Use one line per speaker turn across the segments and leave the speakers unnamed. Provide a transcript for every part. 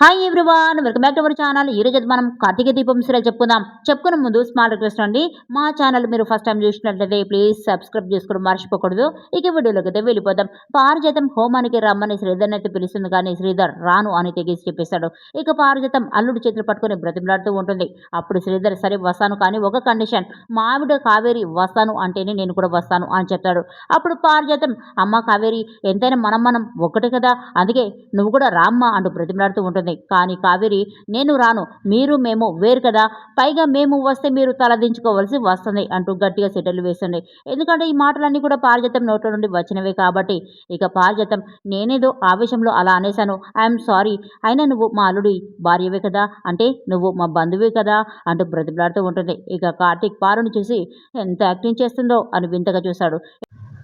Hi everyone welcome back to our channel ఈ రోజు మనం కార్తీక దీపం సీరియల్ చెప్పుకుందాం. చెప్పుకునే ముందు స్మాల్ రిక్వెస్ట్ అండి. మా ఛానల్ మీరు ఫస్ట్ టైం చూసినట్లయితే ప్లీజ్ సబ్స్క్రైబ్ చేసుకోవడం మర్చిపోకూడదు. ఇక వీడియోలోకి అయితే వెళ్ళిపోదాం. పారిజాతం హోమానికి రమ్మని శ్రీధర్ అయితే పిలుస్తుంది కానీ శ్రీధర్ రాను అని తెగేసి చెప్పేశాడు. ఇక పారిజాతం అల్లుడు చేతులు పట్టుకొని బ్రతిమలాడుతూ ఉంటుంది. అప్పుడు శ్రీధర్ సరే వస్తాను కానీ ఒక కండిషన్ మావిడ కావేరి వస్తాను అంటేనే నేను కూడా వస్తాను అని చెప్తాడు. అప్పుడు పారిజాతం అమ్మ కావేరి ఎంతైనా మనం మనం ఒక్కటే కదా. అందుకే నువ్వు కూడా రామ్మ అంటూ బ్రతిమలాడుతూ ఉంటుంది. కానీ కావేరి నేను రాను. మీరు మేము వేరు కదా. పైగా మేము వస్తే మీరు తలదించుకోవాల్సి వస్తుంది అంటూ గట్టిగా సెటిల్ వేస్తుంది ఎందుకంటే ఈ మాటలన్నీ కూడా పారిజాతం నోట్ల నుండి వచ్చినవే కాబట్టి. ఇక పారిజాతం నేనేదో ఆవేశంలో అలా అనేశాను. I'm sorry. అయినా నువ్వు మా అల్లుడి భార్యవే కదా. అంటే నువ్వు మా బంధువే కదా అంటూ బ్రతిమలాడుతూ ఉంటుంది. ఇక కార్తీక్ పారుని చూసి ఎంత యాక్టింగ్ చేస్తుందో అని వింతగా చూశాడు.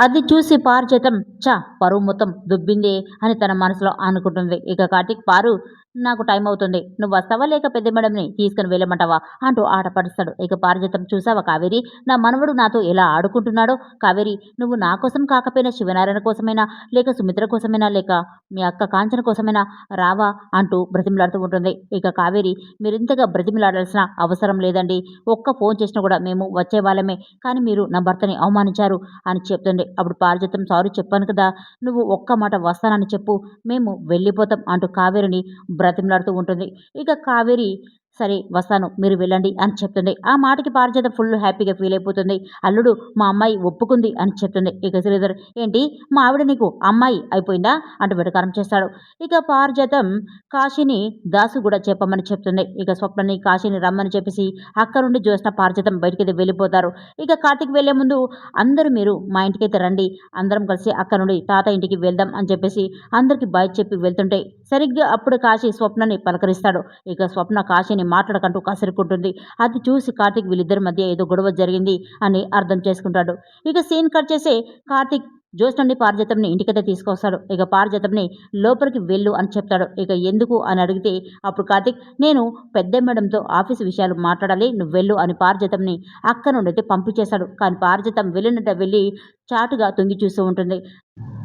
అది చూసి పారిజాతం చా పరువు మొత్తం దుబ్బిందే అని తన మనసులో అనుకుంటుంది. ఇక కార్తీక్ పారు నాకు టైం అవుతుంది. నువ్వు వస్తావా లేక పెద్ద మేడంని తీసుకుని వెళ్ళమంటావా? అంటూ ఆట పడుస్తాడు ఇక పారిజాతం చూసావా కావేరి? నా మనవడు నాతో ఎలా ఆడుకుంటున్నాడో? కావేరి నువ్వు నా కోసం కాకపోయినా శివనారాయణ కోసమైనా లేక సుమిత్ర కోసమైనా లేక మీ అక్క కాంచన కోసమైనా రావా? అంటూ బ్రతిమలాడుతూ ఉంటుంది. ఇక కావేరి మీరింతగా బ్రతిమలాడాల్సిన అవసరం లేదండి. ఒక్క ఫోన్ చేసినా కూడా మేము వచ్చే వాళ్ళమే. కానీ మీరు నా భర్తని అవమానించారు అని చెప్తుంది. అప్పుడు పారిజాతం సారీ చెప్పాను కదా. నువ్వు ఒక్క మాట వస్తానని చెప్పు. మేము వెళ్ళిపోతాం అంటూ కావేరిని బ్ర బ్రతిమలాడుతూ ఉంటుంది. ఇక కావేరి సరే వస్తాను మీరు వెళ్ళండి అని చెప్తుంది. ఆ మాటకి పారిజాతం ఫుల్ హ్యాపీగా ఫీల్ అయిపోతుంది. అల్లుడు మా అమ్మాయి ఒప్పుకుంది అని చెప్తుంది. ఇక శ్రీధర్ ఏంటి? మా ఆవిడ నీకు అమ్మాయి అయిపోయిందా? అంటూ వెటకారం చేస్తాడు. ఇక పారిజాతం కాశీని దాసు కూడా చెప్పమని చెప్తుంది. ఇక స్వప్నని కాశీని రమ్మని చెప్పేసి అక్కడ నుండి చూసిన పారిజాతం బయటికి వెళ్ళిపోతారు. ఇక కార్తీక్ వెళ్ళే ముందు అందరూ మీరు మా ఇంటికైతే రండి. అందరం కలిసి అక్కడ నుండి తాత ఇంటికి వెళ్దాం అని చెప్పేసి అందరికి బాయ్ చెప్పి వెళ్తుంటే సరిగ్గా అప్పుడు కాశీ స్వప్నని పలకరిస్తాడు. ఇక స్వప్న కాశీని మాట్లాడకంటూ కసురుకుంటుంది అది చూసి కార్తీక్ వీళ్ళిద్దరి మధ్య ఏదో గొడవ జరిగింది అని అర్థం చేసుకుంటాడు. ఇక సీన్ కట్ చేసి కార్తీక్ జోస్ నుండి పారిజాతంని ఇంటికైతే తీసుకొస్తాడు. ఇక పారిజాతంని లోపలికి వెళ్ళు అని చెప్తాడు. ఇక ఎందుకు అని అడిగితే అప్పుడు కార్తీక్ నేను పెద్ద మేడంతో ఆఫీస్ విషయాలు మాట్లాడాలి నువ్వు వెళ్ళు అని పారిజాతంని అక్క నుండి అయితే పంపించేశాడు. కానీ పారిజాతం వెళ్ళినట్ట వెళ్ళి చాటుగా తొంగి చూస్తూ ఉంటుంది.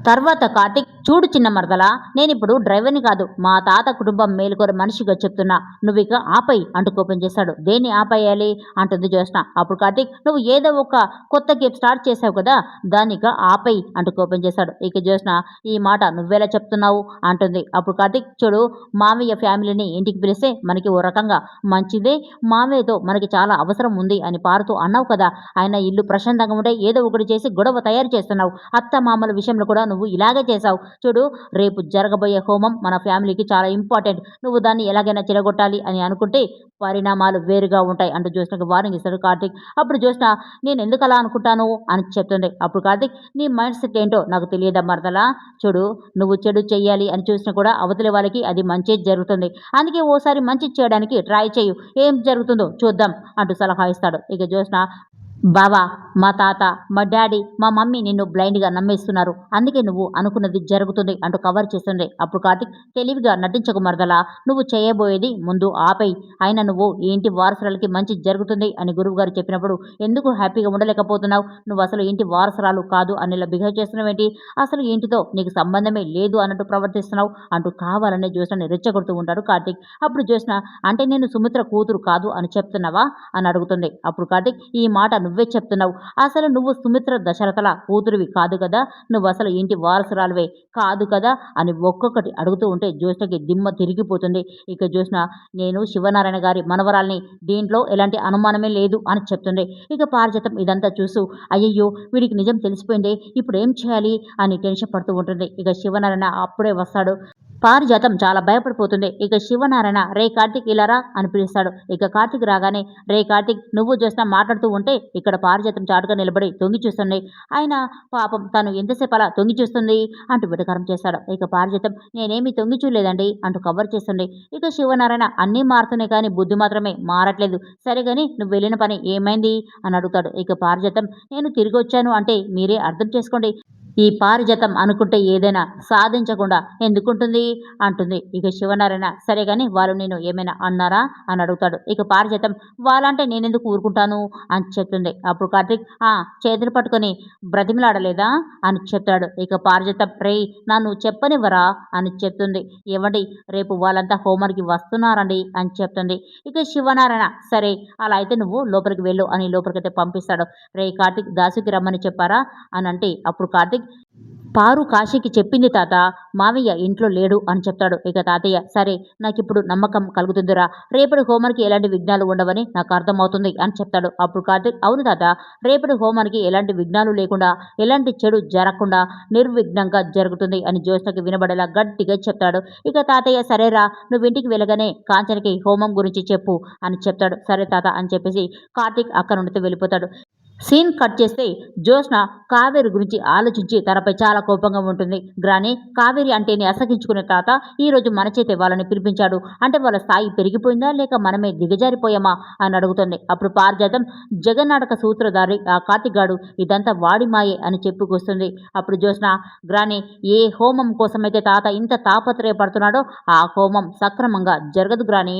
తర్వాత కార్తిక్ చూడు చిన్న మరదలా నేను ఇప్పుడు డ్రైవర్ని కాదు మా తాత కుటుంబం మేలుకొని మనిషిగా చెప్తున్నా. నువ్వు ఇక ఆపై అంటూ కోపం చేశాడు. దేన్ని ఆపేయాలి? అంటుంది జ్యోత్స్న. అప్పుడు కార్తిక్ నువ్వు ఏదో ఒక కొత్త గేమ్ స్టార్ట్ చేసావు కదా దానిక ఆపై అంటూ కోపం చేశాడు. ఇక జ్యోత్స్న ఈ మాట నువ్వేలా చెప్తున్నావు? అంటుంది. అప్పుడు కార్తిక్ చూడు మామయ్య ఫ్యామిలీని ఇంటికి పిలిస్తే మనకి ఓ రకంగా మంచిదే మామయ్యతో మనకి చాలా అవసరం ఉంది అని పారుతూ అన్నావు కదా ఆయన ఇల్లు ప్రశాంతంగా ఉంటే ఏదో ఒకటి చేసి గొడవ తయారు చేస్తున్నావు. అత్త మామల విషయంలో కూడా నువ్వు ఇలాగే చేసావు చూడు రేపు జరగబోయే హోమం మన ఫ్యామిలీకి చాలా ఇంపార్టెంట్. నువ్వు దాన్ని ఎలాగైనా చెడగొట్టాలి అని అనుకుంటే పరిణామాలు వేరుగా ఉంటాయి అంటూ జ్యోత్స్నకి వార్నింగ్ ఇస్తాడు కార్తిక్. అప్పుడు జ్యోత్స్న నేను ఎందుకు అలా అనుకుంటాను? అని చెప్తుంది అప్పుడు కార్తిక్ నీ మైండ్ సెట్ ఏంటో నాకు తెలియదా మరదలా? చూడు నువ్వు చెడు చేయాలి అని చూసినా కూడా అవతలి వాళ్ళకి అది మంచి జరుగుతుంది. అందుకే ఓసారి మంచి చేయడానికి ట్రై చేయు ఏం జరుగుతుందో చూద్దాం అంటూ సలహా ఇస్తాడు. ఇక జ్యోత్స్న బావా మా తాత మా డాడీ మా మమ్మీ నిన్ను బ్లైండ్గా నమ్మేస్తున్నారు. అందుకే నువ్వు అనుకున్నది జరుగుతుంది అంటూ కవర్ చేస్తుంది అప్పుడు కార్తిక్ తెలివిగా నటించకు మరదలా. నువ్వు చేయబోయేది ముందు ఆపై అయినా నువ్వు ఈ ఇంటి వారసురాలకి మంచి జరుగుతుంది అని గురువు గారు చెప్పినప్పుడు ఎందుకు హ్యాపీగా ఉండలేకపోతున్నావు? నువ్వు అసలు ఇంటి వారసురాలు కాదు అని ఇలా బిహేవ్ చేస్తున్నావేంటి అసలు ఇంటితో నీకు సంబంధమే లేదు అన్నట్టు ప్రవర్తిస్తున్నావు అంటూ కావాలనే జ్యోత్స్నని రెచ్చగొడుతూ ఉంటాడు కార్తిక్. అప్పుడు జ్యోత్స్న అంటే నేను సుమిత్ర కూతురు కాదు అని చెప్తున్నావా? అని అడుగుతుంది అప్పుడు కార్తిక్ ఈ మాట నువ్వే చెప్తున్నావు. అసలు నువ్వు సుమిత్ర దశరథల కూతురువి కాదు కదా? నువ్వు అసలు ఇంటి వారసురాలువే కాదు కదా? అని ఒక్కొక్కటి అడుగుతూ ఉంటే జ్యోష్ణకి దిమ్మ తిరిగిపోతుంది. ఇక జ్యోష్ణ నేను శివనారాయణ గారి మనవరాల్ని దీంట్లో ఎలాంటి అనుమానమే లేదు అని చెప్తుంది. ఇక పారిజాతం ఇదంతా చూసు అయ్యయ్యో వీడికి నిజం తెలిసిపోయింది ఇప్పుడు ఏం చేయాలి? అని టెన్షన్ పడుతూ ఉంటుంది. ఇక శివనారాయణ అప్పుడే వస్తాడు. పారిజాతం చాలా భయపడిపోతుంది. ఇక శివనారాయణ రే కార్తిక్ ఇలారా? అని పిలుస్తాడు. ఇక కార్తిక్ రాగానే రే కార్తిక్ నువ్వు చూసినా మాట్లాడుతూ ఉంటే ఇక్కడ పారిజాతం చాటుగా నిలబడి తొంగి చూస్తుంది. ఆయన పాపం తను ఎంతసేపు అలా తొంగి చూస్తుంది? అంటూ విడకారం చేస్తాడు. ఇక పారిజాతం నేనేమి తొంగి చూడలేదండి అంటూ కవర్ చేస్తుంది. ఇక శివనారాయణ అన్నీ మారుతున్నాయి కానీ బుద్ధి మాత్రమే మారట్లేదు. సరే కానీ నువ్వు వెళ్ళిన పని ఏమైంది? అని అడుగుతాడు. ఇక పారిజాతం నేను తిరిగి వచ్చాను అంటే మీరే అర్థం చేసుకోండి. ఈ పారిజాతం అనుకుంటే ఏదైనా సాధించకుండా ఎందుకుంటుంది? అంటుంది. ఇక శివనారాయణ సరే కానీ వాళ్ళు నేను ఏమైనా అన్నారా? అని అడుగుతాడు. ఇక పారిజాతం వాళ్ళంటే నేనెందుకు ఊరుకుంటాను? అని చెప్తుంది. అప్పుడు కార్తీక్ ఆ చేతులు పట్టుకొని బ్రతిమలాడలేదా? అని చెప్తాడు. ఇక పారిజాతం రే నన్ను చెప్పనివ్వరా? అని చెప్తుంది. ఏమండి రేపు వాళ్ళంతా హోంవర్క్కి వస్తున్నారండి? అని చెప్తుంది. ఇక శివనారాయణ సరే అలా అయితే నువ్వు లోపలికి వెళ్ళు అని లోపలికైతే పంపిస్తాడు. రే కార్తీక్ దాసుకి రమ్మని చెప్పారా? అని అంటే అప్పుడు కార్తీక్ పారు కాశీకి చెప్పింది తాత మావయ్య ఇంట్లో లేడు అని చెప్తాడు. ఇక తాతయ్య సరే నాకు ఇప్పుడు నమ్మకం కలుగుతుందిరా. రేపటి హోమానికి ఎలాంటి విఘ్నాలు ఉండవని నాకు అర్థమవుతుంది అని చెప్తాడు. అప్పుడు కార్తీక్ అవును తాత రేపటి హోమానికి ఎలాంటి విఘ్నాలు లేకుండా ఎలాంటి చెడు జరగకుండా నిర్విఘ్నంగా జరుగుతుంది అని జ్యోత్స్నకి వినబడేలా గట్టిగా చెప్తాడు. ఇక తాతయ్య సరేరా నువ్వు ఇంటికి వెళ్ళగానే కాంచనకి హోమం గురించి చెప్పు అని చెప్తాడు. సరే తాత అని చెప్పేసి కార్తీక్ అక్కడ నుండి వెళ్ళిపోతాడు. సీన్ కట్ చేస్తే జ్యోత్స్న కావేరి గురించి ఆలోచించి తనపై చాలా కోపంగా ఉంటుంది. గ్రాని కావేరి అంటేనే అసహించుకునే తాత ఈరోజు మన చేతే వాళ్ళని పిలిపించాడు. అంటే వాళ్ళ స్థాయి పెరిగిపోయిందా లేక మనమే దిగజారిపోయామా అని అడుగుతుంది. అప్పుడు పారిజాతం జగన్నాటక సూత్రధారి ఆ కార్తిగాడు ఇదంతా వాడి మాయే అని చెప్పుకొస్తుంది. అప్పుడు జ్యోత్స్న గ్రాని ఏ హోమం కోసమైతే తాత ఇంత తాపత్రయపడుతున్నాడో ఆ హోమం సక్రమంగా జరగదు గ్రాని.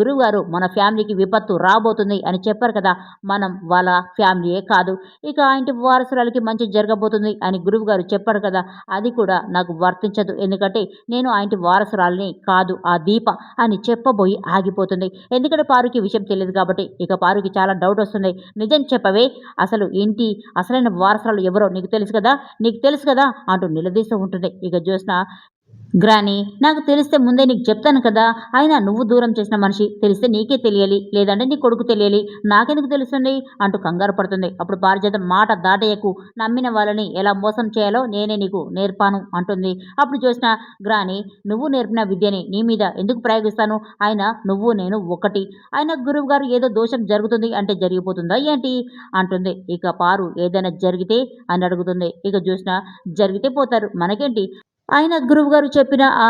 గురువుగారు మన ఫ్యామిలీకి విపత్తు రాబోతుంది అని చెప్పారు కదా. మనం వాళ్ళ ఫ్యామిలీయే కాదు. ఇక ఆ ఇంటి వారసురాలకి మంచి జరగబోతుంది అని గురువు గారు చెప్పారు కదా అది కూడా నాకు వర్తించదు. ఎందుకంటే నేను ఆ ఇంటి వారసురాలని కాదు ఆ దీప అని చెప్పబోయి ఆగిపోతుంది. ఎందుకంటే పారుకి విషయం తెలియదు కాబట్టి ఇక పారుకి చాలా డౌట్ వస్తుంది. నిజం చెప్పవే అసలు ఇంటి అసలైన వారసురాలు ఎవరో నీకు తెలుసు కదా నీకు తెలుసు కదా అంటూ నిలదీస్తూ ఉంటుంది. ఇక జ్యోత్స్న గ్రాని నాకు తెలిస్తే ముందే నీకు చెప్తాను కదా. అయినా నువ్వు దూరం చేసిన మనిషి తెలిస్తే నీకే తెలియాలి. లేదంటే నీ కొడుకు తెలియాలి. నాకెందుకు తెలుస్తుంది? అంటూ కంగారు పడుతుంది. అప్పుడు పారిజాతం మాట దాటయ్యకు నమ్మిన వాళ్ళని ఎలా మోసం చేయాలో నేనే నీకు నేర్పాను అంటుంది. అప్పుడు చూసిన గ్రాని నువ్వు నేర్పిన విద్యని నీ మీద ఎందుకు ప్రయోగిస్తాను? అయినా నువ్వు నేను ఒకటి. ఆయన గురువు గారు ఏదో దోషం జరుగుతుంది అంటే జరిగిపోతుందా ఏంటి? అంటుంది. ఇక పారు ఏదైనా జరిగితే అని అడుగుతుంది. ఇక చూసిన జరిగితే పోతారు. మనకేంటి? ఆయన గురువు గారు చెప్పిన ఆ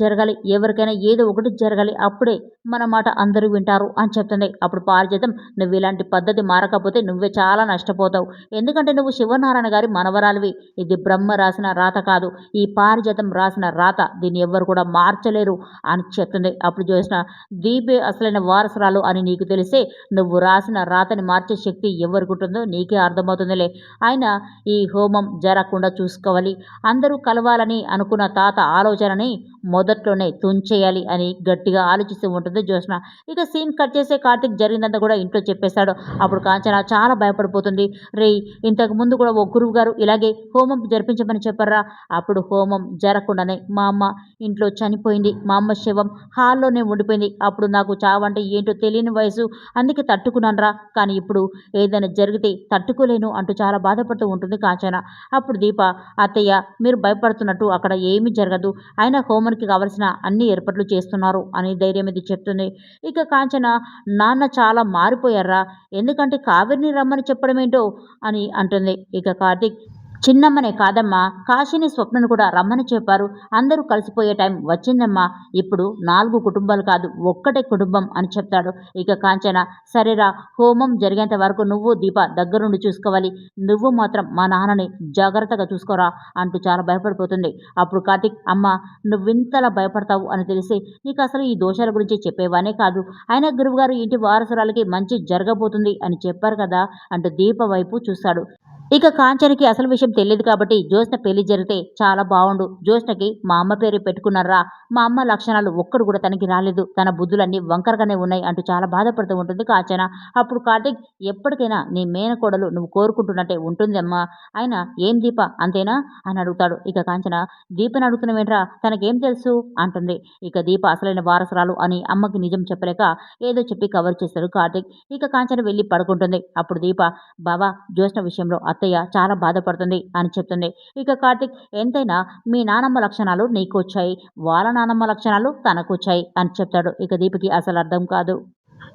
జరగాలి. ఎవరికైనా ఏదో ఒకటి జరగాలి. అప్పుడే మన మాట అందరూ వింటారు అని చెప్తుంది. అప్పుడు పారిజాతం నువ్వు ఇలాంటి పద్ధతి మారకపోతే నువ్వే చాలా నష్టపోతావు. ఎందుకంటే నువ్వు శివనారాయణ గారి మనవరాలివి. ఇది బ్రహ్మ రాసిన రాత కాదు. ఈ పారిజాతం రాసిన రాత దీన్ని ఎవ్వరు కూడా మార్చలేరు అని చెప్తుంది. అప్పుడు చూసిన దీపే అసలైన వారసురాలు అని నీకు తెలిస్తే నువ్వు రాసిన రాతని మార్చే శక్తి ఎవరికి ఉంటుందో నీకే అర్థమవుతుందిలే. ఆయన ఈ హోమం జరగకుండా చూసుకోవాలి. అందరూ కలవాలని అనుకున్న తాత ఆలోచనని మొదట్లోనే తుంచేయాలి అని గట్టిగా ఆలోచిస్తూ ఉంటుంది జ్యోత్స్న. ఇక సీన్ కట్ చేసే కార్తిక్ జరిగిందంతా కూడా ఇంట్లో చెప్పేశాడు. అప్పుడు కాంచన చాలా భయపడిపోతుంది. రే ఇంతకు ముందు కూడా ఓ గురువు గారు ఇలాగే హోమం జరిపించమని చెప్పారా? అప్పుడు హోమం జరగకుండానే మా అమ్మ ఇంట్లో చనిపోయింది. మా అమ్మ శవం హాల్లోనే ఉండిపోయింది. అప్పుడు నాకు చావంటే ఏంటో తెలియని వయసు. అందుకే తట్టుకున్నానురా కానీ ఇప్పుడు ఏదైనా జరిగితే తట్టుకోలేను అంటూ చాలా బాధపడుతూ ఉంటుంది కాంచన. అప్పుడు దీప అత్తయ్య మీరు భయపడుతున్నట్టు అక్కడ ఏమీ జరగదు. ఆయన హోమన్కి కావలసిన అన్ని ఏర్పాట్లు చేస్తున్నారు అని ధైర్యం ఇది చెప్తుంది. ఇక కాంచన నాన్న చాలా మారిపోయారా? ఎందుకంటే కావేరిని రమ్మని చెప్పడం ఏంటో అని అంటుంది. ఇక కార్తీక్ చిన్నమ్మనే కాదమ్మా కాశీని స్వప్నను కూడా రమ్మని చెప్పారు. అందరూ కలిసిపోయే టైం వచ్చిందమ్మా. ఇప్పుడు నాలుగు కుటుంబాలు కాదు ఒక్కటే కుటుంబం అని చెప్తాడు. ఇక కాంచన సరేరా హోమం జరిగేంత వరకు నువ్వు దీప దగ్గరుండి చూసుకోవాలి. నువ్వు మాత్రం మా నాన్నని జాగ్రత్తగా చూసుకోరా అంటూ చాలా భయపడిపోతుంది. అప్పుడు కార్తిక్ అమ్మ నువ్వింతలా భయపడతావు అని తెలిసి నీకు అసలు ఈ దోషాల గురించి చెప్పేవానే కాదు. అయినా గురువుగారు ఇంటి వారసురాలకి మంచి జరగబోతుంది అని చెప్పారు కదా అంటూ దీప వైపు చూస్తాడు. ఇక కాంచనకి అసలు విషయం తెలియదు కాబట్టి జ్యోత్స్న పెళ్ళి జరిగితే చాలా బాగుండు జ్యోత్స్నకి మా అమ్మ పేరు పెట్టుకున్నారా? మా అమ్మ లక్షణాలు ఒక్కడు కూడా తనకి రాలేదు. తన బుద్ధులన్నీ వంకరగానే ఉన్నాయి అంటూ చాలా బాధపడుతూ ఉంటుంది కాంచన. అప్పుడు కార్తిక్ ఎప్పటికైనా నీ మేనకోడలు నువ్వు కోరుకుంటున్నట్టే ఉంటుందమ్మా. ఆయన ఏం దీప? అంతేనా? అని అడుగుతాడు. ఇక కాంచన దీపని అడుగుతున్నావేంట్రా తనకేం తెలుసు? అంటుంది. ఇక దీప అసలైన వారసురాలు అని అమ్మకి నిజం చెప్పలేక ఏదో చెప్పి కవర్ చేస్తాడు కార్తిక్. ఇక కాంచన వెళ్ళి పడుకుంటుంది. అప్పుడు దీప బాబా జ్యోత్స్న విషయంలో అత్తయ్య చాలా బాధపడుతుంది అని చెప్తుంది. ఇక కార్తిక్ ఎంతైనా మీ నానమ్మ లక్షణాలు నీకు వచ్చాయి వాళ్ళ నానమ్మ లక్షణాలు తనకు వచ్చాయి అని చెప్తాడు. ఇక దీపకి అసలు అర్థం కాదు.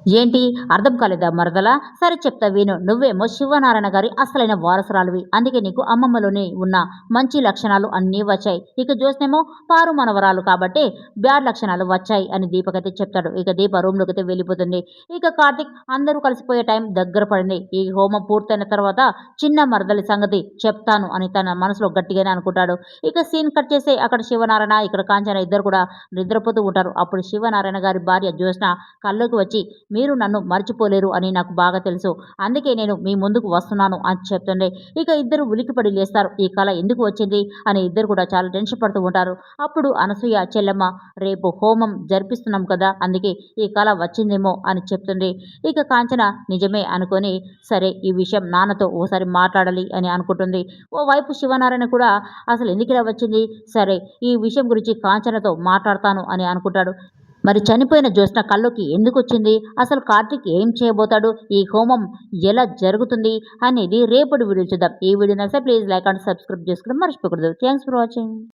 ఏంటి? అర్థం కాలేదా మరదలా? సరే చెప్తా విను. నువ్వేమో శివనారాయణ గారి అసలైన వారసురాలివి. అందుకే నీకు అమ్మమ్మలోనే ఉన్న మంచి లక్షణాలు అన్నీ వచ్చాయి. ఇక చూస్తేమో పారు మనవరాలు కాబట్టి బ్యాడ్ లక్షణాలు వచ్చాయి అని దీపక్ అయితే చెప్తాడు. ఇక దీప రూమ్లోకి అయితే వెళ్ళిపోతుంది. ఇక కార్తిక్ అందరూ కలిసిపోయే టైం దగ్గర పడింది. ఈ హోమం పూర్తయిన తర్వాత చిన్న మరదలి సంగతి చెప్తాను అని తన మనసులో గట్టిగానే అనుకుంటాడు. ఇక సీన్ కట్ చేస్తే అక్కడ శివనారాయణ ఇక్కడ కాంచన ఇద్దరు కూడా నిద్రపోతూ ఉంటారు. అప్పుడు శివనారాయణ గారి భార్య జ్యోత్స్న కళ్ళకు వచ్చి మీరు నన్ను మర్చిపోలేరు అని నాకు బాగా తెలుసు. అందుకే నేను మీ ముందుకు వస్తున్నాను అని చెప్తుండే. ఇక ఇద్దరు ఉలికిపడి లేస్తారు. ఈ కళ ఎందుకు వచ్చింది? అని ఇద్దరు కూడా చాలా టెన్షన్ పడుతూ ఉంటారు. అప్పుడు అనసూయ చెల్లెమ్మ రేపు హోమం జరిపిస్తున్నాం కదా అందుకే ఈ కళ వచ్చిందేమో అని చెప్తుంది ఇక కాంచన నిజమే అనుకొని సరే ఈ విషయం నాన్నతో ఓసారి మాట్లాడాలి అని అనుకుంటుంది. ఓవైపు శివనారాయణ కూడా అసలు ఎందుకు ఇలా వచ్చింది? సరే ఈ విషయం గురించి కాంచనతో మాట్లాడతాను అని అనుకుంటాడు. మరి చనిపోయిన జ్యోత్స్న కళ్ళుకి ఎందుకు వచ్చింది అసలు కార్తీక్ ఏం చేయబోతాడు? ఈ హోమం ఎలా జరుగుతుంది అనేది రేపటి వీడియో చూద్దాం. ఈ వీడియో నచ్చితే ప్లీజ్ లైక్ అండ్ సబ్స్క్రైబ్ చేసుకోవడం మర్చిపోకూడదు. Thanks for watching